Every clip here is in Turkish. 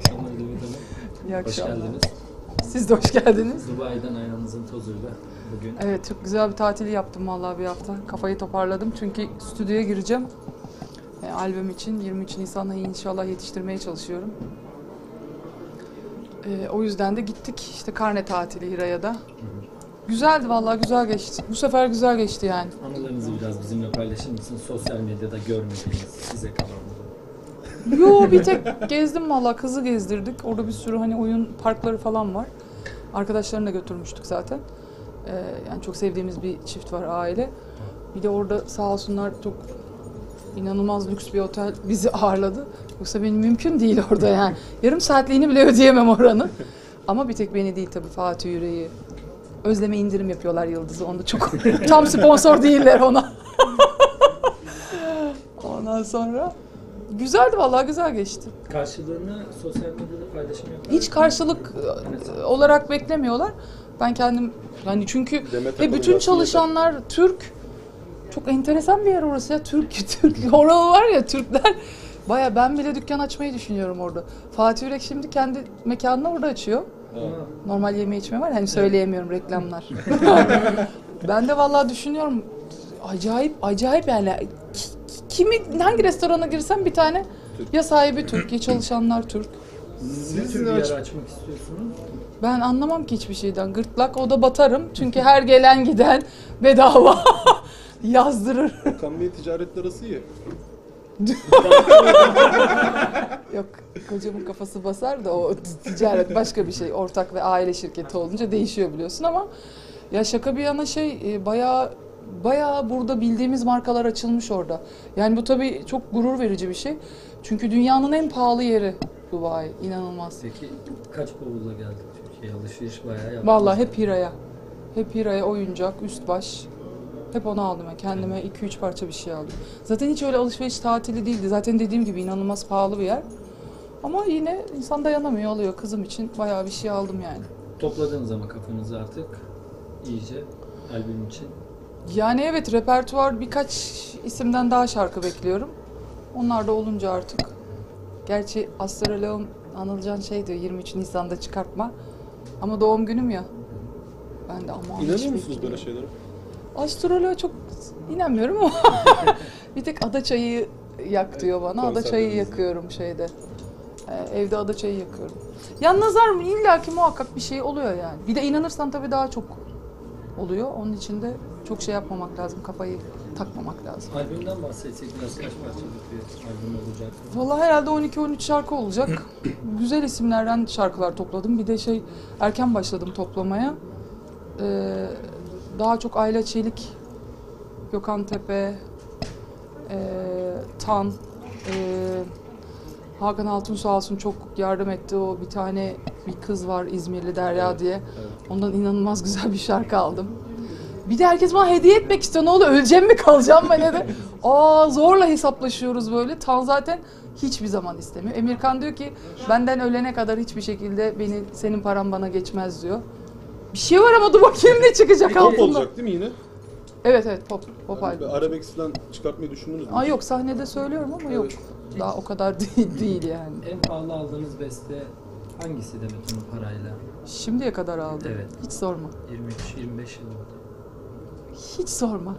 akşamlar Demet Hanım. İyi Hoş akşamlar. geldiniz. Siz de hoş geldiniz. Dubai'den ayağınızın tozuyla bugün. Evet çok güzel bir tatil yaptım vallahi bir hafta. Kafayı toparladım çünkü stüdyoya gireceğim. E, albüm için 23 Nisan'da inşallah yetiştirmeye çalışıyorum. E, o yüzden de gittik işte karne tatili Hira'ya da. Güzeldi vallahi güzel geçti. Bu sefer güzel geçti yani. Anılarınızı biraz bizimle paylaşır mısınız? Sosyal medyada görmediğiniz, size kalanları. Yo bir tek gezdim valla kızı gezdirdik. Orada bir sürü hani oyun parkları falan var. Arkadaşlarını da götürmüştük zaten. Ee, yani çok sevdiğimiz bir çift var aile. Bir de orada sağ olsunlar çok inanılmaz lüks bir otel bizi ağırladı. Yoksa benim mümkün değil orada yani. Yarım saatliğini bile ödeyemem oranı. Ama bir tek beni değil tabii Fatih Yüreği. Özleme indirim yapıyorlar Yıldız'ı. Onda çok tam sponsor değiller ona. Ondan sonra güzeldi vallahi güzel geçti. Karşılığını sosyal medyada paylaşım yapar. Hiç karşılık e, olarak beklemiyorlar. Ben kendim yani çünkü Demet ve Akalın bütün yapsın çalışanlar Türk. Çok enteresan bir yer orası ya. Türk, Türk. Oralı var ya Türkler. Baya ben bile dükkan açmayı düşünüyorum orada. Fatih Yürek şimdi kendi mekanını orada açıyor. Ama Normal yeme içme var hani söyleyemiyorum reklamlar. ben de vallahi düşünüyorum. Acayip acayip yani. Ki- Kimi hangi restorana girsem bir tane Türk. ya sahibi Türk ya çalışanlar Türk. ne Siz tür bir ne yer aç- açmak istiyorsunuz? Ben anlamam ki hiçbir şeyden. Gırtlak o da batarım. Çünkü her gelen giden bedava yazdırır. Okan Bey ticaretle arası iyi. Yok kocamın kafası basar da o ticaret başka bir şey. Ortak ve aile şirketi olunca değişiyor biliyorsun ama ya şaka bir yana şey e, bayağı bayağı burada bildiğimiz markalar açılmış orada. Yani bu tabii çok gurur verici bir şey. Çünkü dünyanın en pahalı yeri Dubai. inanılmaz. Peki kaç bavulla geldik Türkiye'ye? Alışveriş bayağı yaptınız. Vallahi hep Hira'ya. Hep Hira'ya oyuncak, üst baş. Hep onu aldım ben. Kendime 2-3 parça bir şey aldım. Zaten hiç öyle alışveriş tatili değildi. Zaten dediğim gibi inanılmaz pahalı bir yer. Ama yine insan dayanamıyor alıyor. Kızım için bayağı bir şey aldım yani. Topladığınız ama kafanızı artık iyice albüm için. Yani evet repertuar birkaç isimden daha şarkı bekliyorum. Onlar da olunca artık. Gerçi astroloğum Anılcan şey diyor 23 Nisan'da çıkartma. Ama doğum günüm ya. Ben de ama İnanıyor musunuz böyle şeylere? Astroloğa çok inanmıyorum ama bir tek ada çayı yak diyor bana. Ada çayı konserlerinizde. yakıyorum şeyde. Ee, evde ada çayı yakıyorum. Ya nazar mı? İlla ki muhakkak bir şey oluyor yani. Bir de inanırsan tabii daha çok oluyor. Onun için de çok şey yapmamak lazım. Kafayı takmamak lazım. Albümden bahsetsek biraz kaç parçalık bir albüm olacak? Vallahi herhalde 12-13 şarkı olacak. Güzel isimlerden şarkılar topladım. Bir de şey erken başladım toplamaya. Ee, daha çok Ayla Çelik, Gökhan Tepe, ee, Tan, ee, Hakan Altun sağ olsun çok yardım etti. O bir tane bir kız var İzmirli Derya diye. Evet. Ondan inanılmaz güzel bir şarkı aldım. Bir de herkes bana hediye etmek istiyor. Ne oluyor? Öleceğim mi kalacağım mı ne de? Aa zorla hesaplaşıyoruz böyle. Tan zaten hiçbir zaman istemiyor. Emirkan diyor ki benden ölene kadar hiçbir şekilde beni senin paran bana geçmez diyor. Bir şey var ama dur bakayım ne çıkacak Pop altında. olacak değil mi yine? Evet evet pop pop Yani albüm. çıkartmayı düşündünüz mü? Aa yok sahnede söylüyorum ama yok. Daha o kadar değil, değil yani. En pahalı aldığınız beste hangisi Demet Hanım parayla? Şimdiye kadar aldım. Evet. Hiç sorma. 23-25 yıl oldu. Hiç sorma.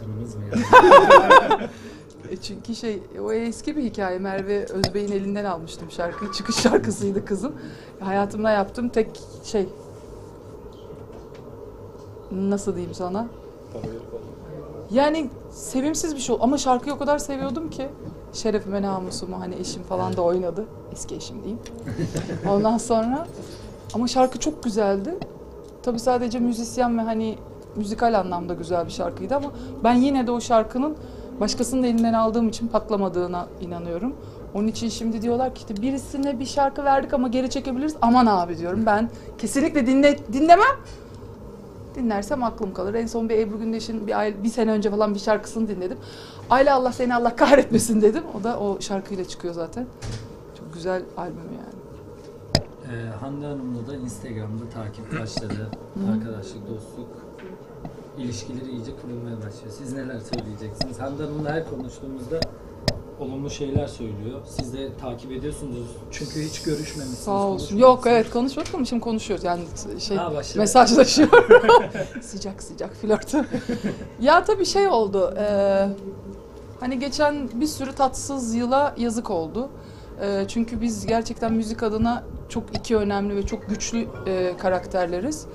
Canınız mı yani? E çünkü şey o eski bir hikaye. Merve Özbey'in elinden almıştım şarkıyı. Çıkış şarkısıydı kızım. Hayatımda yaptığım tek şey nasıl diyeyim sana? Yani sevimsiz bir şey oldu. Ama şarkıyı o kadar seviyordum ki. Şerefime namusumu hani eşim falan da oynadı. Eski eşim diyeyim. Ondan sonra ama şarkı çok güzeldi. Tabii sadece müzisyen ve hani müzikal anlamda güzel bir şarkıydı ama ben yine de o şarkının başkasının elinden aldığım için patlamadığına inanıyorum. Onun için şimdi diyorlar ki işte birisine bir şarkı verdik ama geri çekebiliriz. Aman abi diyorum. Ben kesinlikle dinle, dinlemem. Dinlersem aklım kalır. En son bir Ebru Gündeş'in bir, ay, bir sene önce falan bir şarkısını dinledim. Ayla Allah seni Allah kahretmesin dedim. O da o şarkıyla çıkıyor zaten. Güzel albüm yani. Ee, Hande Hanım'la da Instagram'da takip başladı. Arkadaşlık, dostluk, ilişkileri iyice kurulmaya başlıyor. Siz neler söyleyeceksiniz? Hande Hanım'la her konuştuğumuzda olumlu şeyler söylüyor. Siz de takip ediyorsunuz. Çünkü hiç görüşmemişsiniz. Sağ olsun. Yok evet konuşmadık ama şimdi konuşuyoruz. Yani şey Ha, mesajlaşıyor. sıcak sıcak flört. ya tabii şey oldu. e, hani geçen bir sürü tatsız yıla yazık oldu. E, çünkü biz gerçekten müzik adına çok iki önemli ve çok güçlü e, karakterleriz.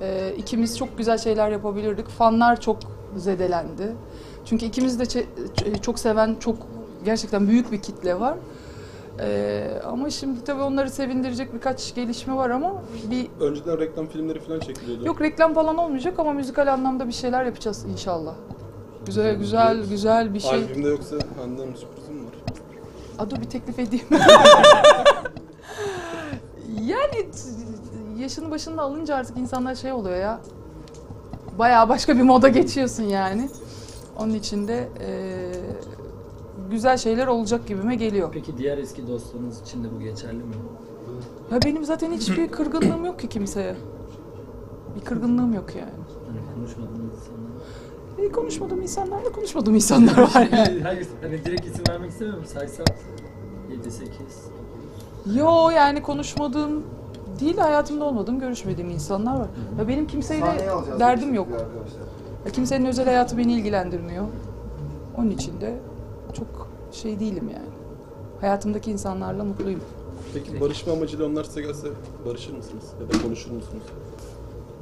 E, ikimiz çok güzel şeyler yapabilirdik. Fanlar çok zedelendi. Çünkü ikimiz de ç- çok seven, çok gerçekten büyük bir kitle var. E, ama şimdi tabii onları sevindirecek birkaç gelişme var ama bir Önceden reklam filmleri falan çekiliyordu. Yok reklam falan olmayacak ama müzikal anlamda bir şeyler yapacağız inşallah. Güzel güzel güzel bir şey. Albümde yoksa Hande Hanım sürprizim bir teklif edeyim. yani yaşını başında alınca artık insanlar şey oluyor ya. Bayağı başka bir moda geçiyorsun yani. Onun için de eee, güzel şeyler olacak gibime geliyor. Peki diğer eski dostlarınız için de bu geçerli mi? Ya benim zaten hiçbir kırgınlığım yok ki kimseye. Bir kırgınlığım yok yani. Hani konuşmadığınız insanlar. E, konuşmadığım insanlarla konuşmadığım insanlar var yani. Hayır, hani direkt isim vermek istemiyorum. Saysam 7, 8, Yo yani konuşmadığım değil hayatımda olmadığım, görüşmediğim insanlar var. Ya benim kimseyle Sahneye alacağız derdim yok. Arkadaşlar. Ya kimsenin özel hayatı beni ilgilendirmiyor. Onun için de çok şey değilim yani. Hayatımdaki insanlarla mutluyum. Peki barışma amacıyla onlar size gelse barışır mısınız? Ya da konuşur musunuz?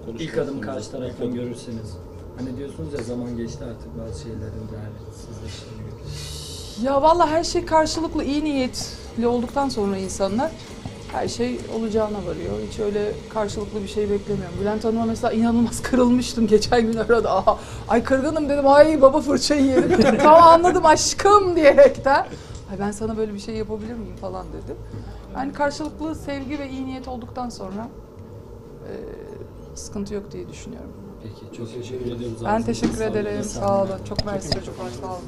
Konuşur İlk adım karşı taraftan görürseniz. Hani diyorsunuz ya zaman geçti artık bazı şeylerin değersizleştiğini Ya vallahi her şey karşılıklı iyi niyetli olduktan sonra insanlar her şey olacağına varıyor. Hiç öyle karşılıklı bir şey beklemiyorum. Bülent Hanım'a mesela inanılmaz kırılmıştım geçen gün arada. Aha, ay kırgınım dedim. Ay baba fırçayı yedim. tamam anladım aşkım diyerekten. Ay ben sana böyle bir şey yapabilir miyim falan dedim. Yani karşılıklı sevgi ve iyi niyet olduktan sonra e, sıkıntı yok diye düşünüyorum. Peki çok teşekkür ediyorum. Ben teşekkür ederim. Sağ olun. Çok mersi çocuklar. Sağ olun.